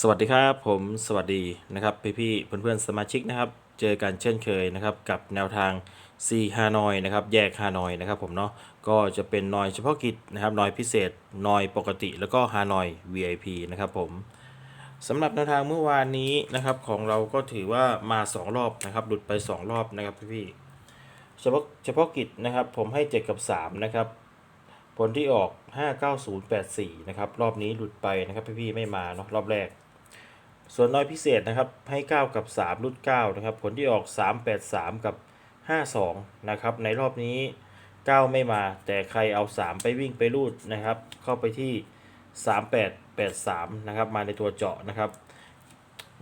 สวัสดีครับผมสวัสดีนะครับพี่พี่ๆเพื่อนสมาชิกนะครับ เจอกันเช่นเคยนะครับกับแนวทาง C ฮานอยนะครับแยกฮานอยนะครับผมเนาะก็จะเป็นนอยเฉพาะกิจนะครับนอยพิเศษนอยปกติแล้วก็ฮานอย VIP นะครับผมสำหรับแนวทางเมื่อวานนี้นะครับของเราก็ถือว่ามา 2 รอบนะครับหลุดไป 2 รอบนะครับพี่พี่เฉพาะเฉพาะกิจนะครับผมให้ 7 กับ 3 นะครับผลที่ออก 59084 นะครับรอบนี้หลุดไปนะครับพี่ๆไม่มาเนาะรอบแรก ส่วนน้อยพิเศษนะครับให้ 9 กับ 3 รุด9นะครับผลที่ออก 383 กับ 52 นะครับในรอบนี้ 9 ไม่มา แต่ใครเอา 3 ไปวิ่งไปรูดนะครับ เข้าไปที่ 3883 นะครับ มาในตัวเจาะนะครับ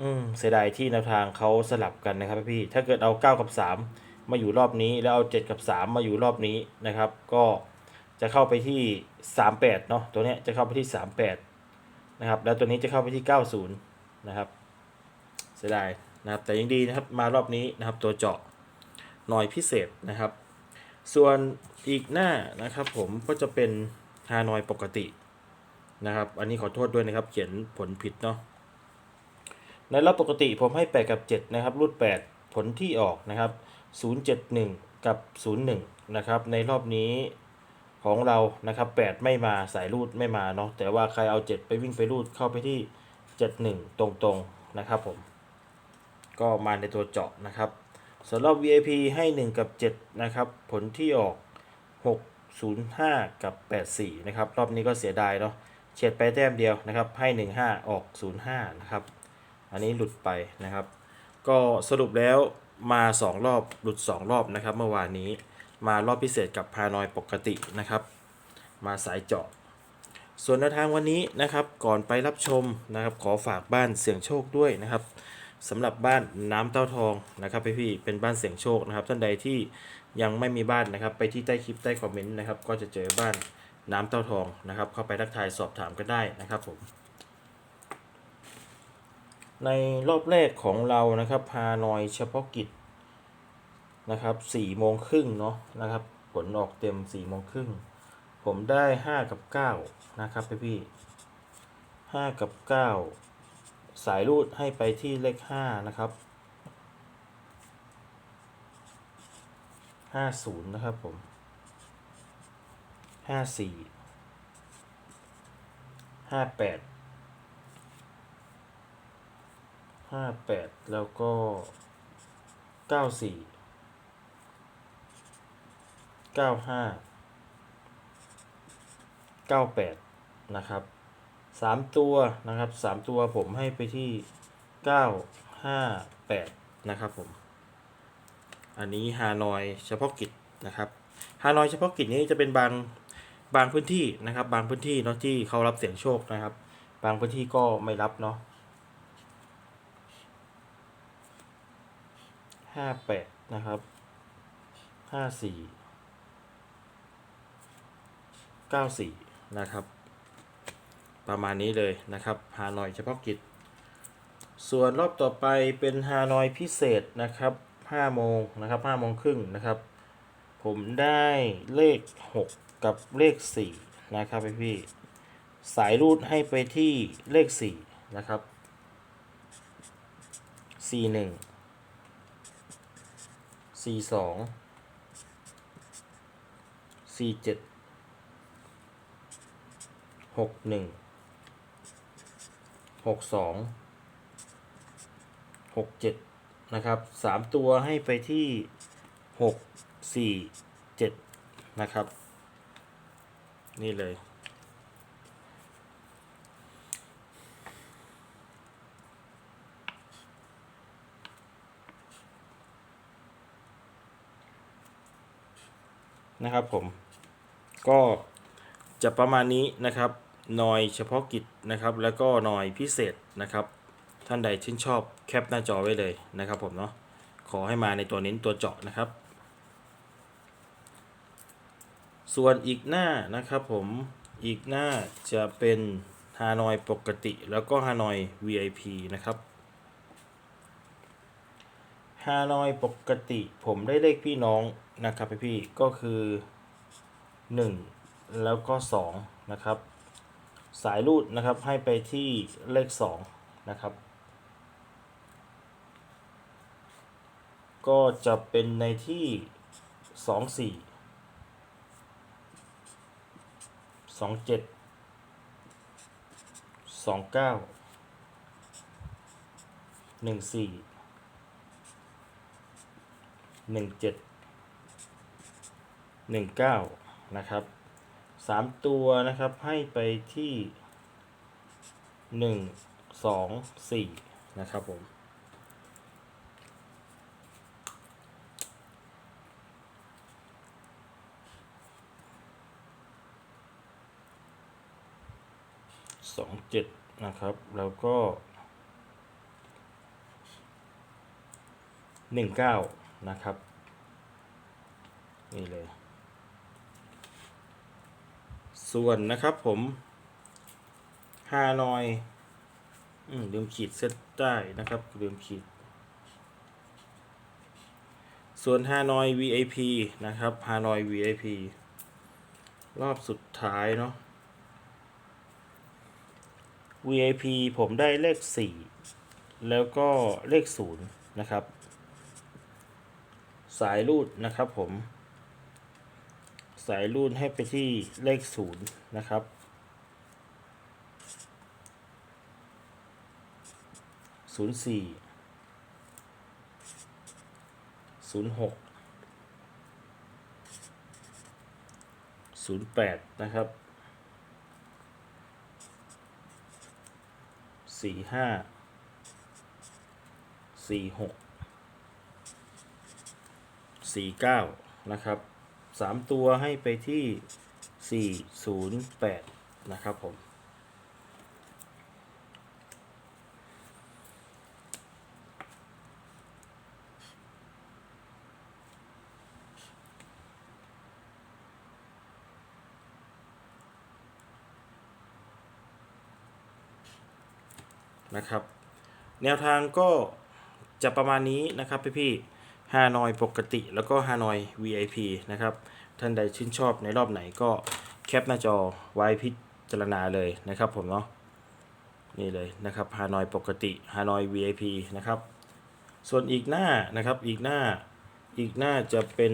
อืมเสียดายที่แนวทางเขาสลับกันนะครับพี่ ถ้าเกิดเอา 9 กับ 3 มาอยู่รอบนี้แล้วเอา 7 กับ 3 มาอยู่รอบนี้นะครับ ก็จะเข้าไปที่ 38 เนาะตัวเนี้ยจะเข้าไปที่ 38 นะครับ แล้วตัวนี้จะเข้าไปที่ 90 นะครับ เสียดายนะครับ แต่ยังดีนะครับมารอบนี้นะครับ ตัวเจาะหน่อยพิเศษนะครับ ส่วนอีกหน้านะครับ ผมก็จะเป็นฮานอยปกตินะครับ อันนี้ขอโทษด้วยนะครับ เขียนผลผิดเนาะในรอบปกติผมให้ 8 กับ 7 นะครับ รูด 8 ผลที่ออกนะครับ 071 กับ 01 นะครับ ในรอบนี้ของเรานะครับ 8 ไม่มาสายรูดไม่มาเนาะแต่ว่าใครเอา 7 ไปวิ่งไปรูดเข้าไปที่ 71 ตรงๆนะครับผม ก็มาในตัวเจาะนะครับสำหรับ VIP ให้ 1 กับ 7 นะครับ ผลที่ออก 605 กับ 84 นะครับ รอบนี้ก็เสียดายเนาะเฉียดไปแต้มเดียวนะครับ ให้ 15 ออก 05 นะครับ อันนี้หลุดไปนะครับ ก็สรุปแล้วมา 2 รอบหลุด 2 รอบนะครับ เมื่อวานนี้มารอบพิเศษกับพานอยปกตินะครับ มาสายเจาะ ส่วนแนวทางวันนี้นะครับก่อนไปรับชมนะครับขอฝากบ้านเสี่ยงโชคด้วยนะครับสำหรับบ้านน้ำเต้าทองนะครับพี่พี่ๆเป็นบ้านเสี่ยงโชคนะครับท่านใดที่ยังไม่มีบ้านนะครับไปที่ใต้คลิปใต้คอมเมนต์นะครับก็จะเจอบ้านน้ำเต้าทองนะครับเข้าไปทักทายสอบถามกันได้นะครับผมในรอบแรกของเรานะครับพานอยเฉพาะกิจนะครับสี่โมงครึ่งเนาะนะครับผลออกเต็มสี่โมงครึ่ง ผมได้ห้ากับเก้านะครับพี่พี่ห้ากับเก้าสายรูดให้ไปที่เลขห้านะครับห้าศูนย์นะครับผมห้าสี่ห้าแปดห้าแปดแล้วก็เก้าสี่เก้าห้า 98 นะครับสามตัวนะครับสามตัวผมให้ไปที่ 958 นะครับผม อันนี้ฮานอยเฉพาะกิจนะครับฮานอยเฉพาะกิจนี้จะเป็นบางบางพื้นที่นะครับ บางพื้นที่เนาะที่เขารับเสียงโชคนะครับ บางพื้นที่ก็ไม่รับเนาะห้าแปดนะครับห้าสี่94 นะครับ ประมาณนี้เลยนะครับฮานอยเฉพาะกิจ ส่วนรอบต่อไปเป็นฮานอยพิเศษนะครับ5โมงนะครับ5โมงครึ่งนะครับ ผมได้เลข 6 กับเลข 4 นะครับพี่พี่สายรูดให้ไปที่เลข 4 นะครับ 41 42 47 หกหนึ่งหกสองหกเจ็ดนะครับสามตัวให้ไปที่หกสี่เจ็ดนะครับ นี่เลยนะครับผมก็จะประมาณนี้นะครับ หน่อยเฉพาะกิจนะครับ แล้วก็หน่อยพิเศษนะครับ ท่านใดชื่นชอบแคปหน้าจอไว้เลยนะครับผมเนาะขอให้มาในตัวเน้นตัวเจาะนะครับ ส่วนอีกหน้านะครับผมอีกหน้าจะเป็นฮานอยปกติแล้วก็ฮานอย VIP นะครับฮานอยปกติผมได้เลขพี่น้องนะครับพี่ๆก็คือ 1 แล้วก็ 2 นะครับ สายรูดนะครับให้ไปที่เลข 2 นะครับ ก็จะเป็นในที่สองสี่สองเจ็ดสองเก้าหนึ่งสี่หนึ่งเจ็ดหนึ่งเก้านะครับ สามตัวนะครับให้ไปที่หนึ่งสองสี่นะครับผมสองเจ็ดนะครับ แล้วก็หนึ่งเก้านะครับ นี่เลย ส่วนนะครับผมฮานอยอืมลืมขีดเส้นใต้นะครับลืมขีด ส่วนฮานอย VIP นะครับฮานอย VIP รอบสุดท้ายเนาะ VIP ผมได้เลข 4 แล้วก็เลข 0 นะครับ สายรูดนะครับผม สายรูดให้ไปที่เลข0นะครับ ศูนย์สี่ ศูนย์หก ศูนย์แปดนะครับ สี่ห้า สี่หก สี่เก้านะครับ สามตัวให้ไปที่สี่ศูนย์แปดนะครับผม นะครับ แนวทางก็จะประมาณนี้นะครับพี่พี่ ฮานอยปกติ แล้วก็ฮานอย VIP นะครับ ท่านใดชื่นชอบในรอบไหนก็แคปหน้าจอไว้พิจารณาเลยนะครับผมเนาะนี่เลยนะครับฮานอยปกติฮานอย VIP นะครับ ส่วนอีกหน้านะครับอีกหน้าอีกหน้าจะเป็น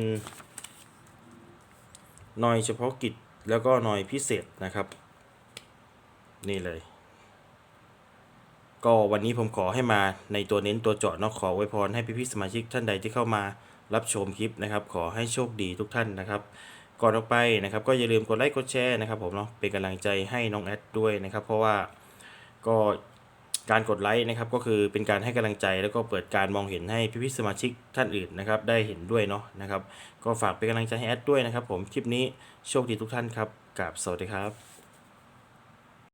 นอยเฉพาะกิจแล้วก็นอยพิเศษนะครับ นี่เลย ก็วันนี้ผมขอให้มาในตัวเน้นตัวเจาะนอกขอไว้พรให้พี่ๆสมาชิกท่านใดที่เข้ามารับชมคลิปนะครับ ขอให้โชคดีทุกท่านนะครับ ก่อนออกไปนะครับ ก็อย่าลืมกดไลค์กดแชร์นะครับผมเนาะเป็นกำลังใจให้น้องแอดด้วยนะครับ เพราะว่าก็การกดไลค์นะครับก็คือเป็นการให้กำลังใจแล้วก็เปิดการมองเห็นให้พี่ๆสมาชิกท่านอื่นนะครับ ได้เห็นด้วยเนาะนะครับ ก็ฝากเป็นกำลังใจให้แอดด้วยนะครับ ผมคลิปนี้โชคดีทุกท่านครับกับสวัสดีครับ